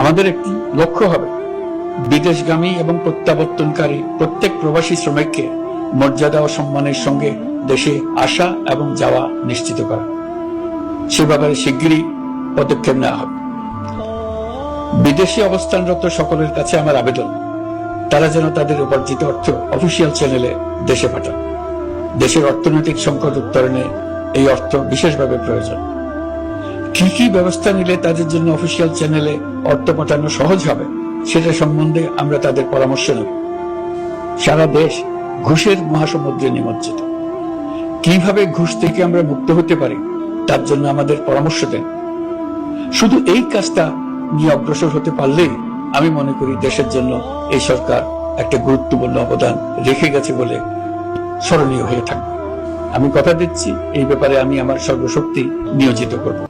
আমাদের একটি লক্ষ্য হবে। বিদেশগামী এবং প্রত্যাবর্তনকারী প্রত্যেক প্রবাসী শ্রমিককে মর্যাদা ও সম্মানের সঙ্গে দেশে আসা এবং যাওয়া নিশ্চিত করা। সে ব্যাপারে শিগগিরই পদক্ষেপ নেওয়া হবে। বিদেশি অবস্থানরত সকলের কাছে আমার আবেদন, তারা যেন তাদের উপার্জিত অর্থ অফিসিয়াল চ্যানেলে দেশে পাঠান। দেশের অর্থনৈতিক সংকট উত্তরণে এই অর্থ বিশেষভাবে প্রয়োজন। কি কি ব্যবস্থা নিলে তাদের জন্য অফিসিয়াল চ্যানেলে অর্থ পাঠানো সহজ হবে, সেটা সম্বন্ধে আমরা তাদের পরামর্শ নেব। সারা দেশ ঘুষের মহাসমুদ্রে নিমজ্জিত। কীভাবে ঘুষ থেকে আমরা মুক্ত হতে পারি, তার জন্য আমাদের পরামর্শ দেন। শুধু এই কাজটা নিয়ে অগ্রসর হতে পারলেই আমি মনে করি দেশের জন্য এই সরকার একটা গুরুত্বপূর্ণ অবদান রেখে গেছে বলে স্মরণীয় হয়ে থাকবে। আমি কথা দিচ্ছি, এই ব্যাপারে আমি আমার সর্বশক্তি নিয়োজিত করব।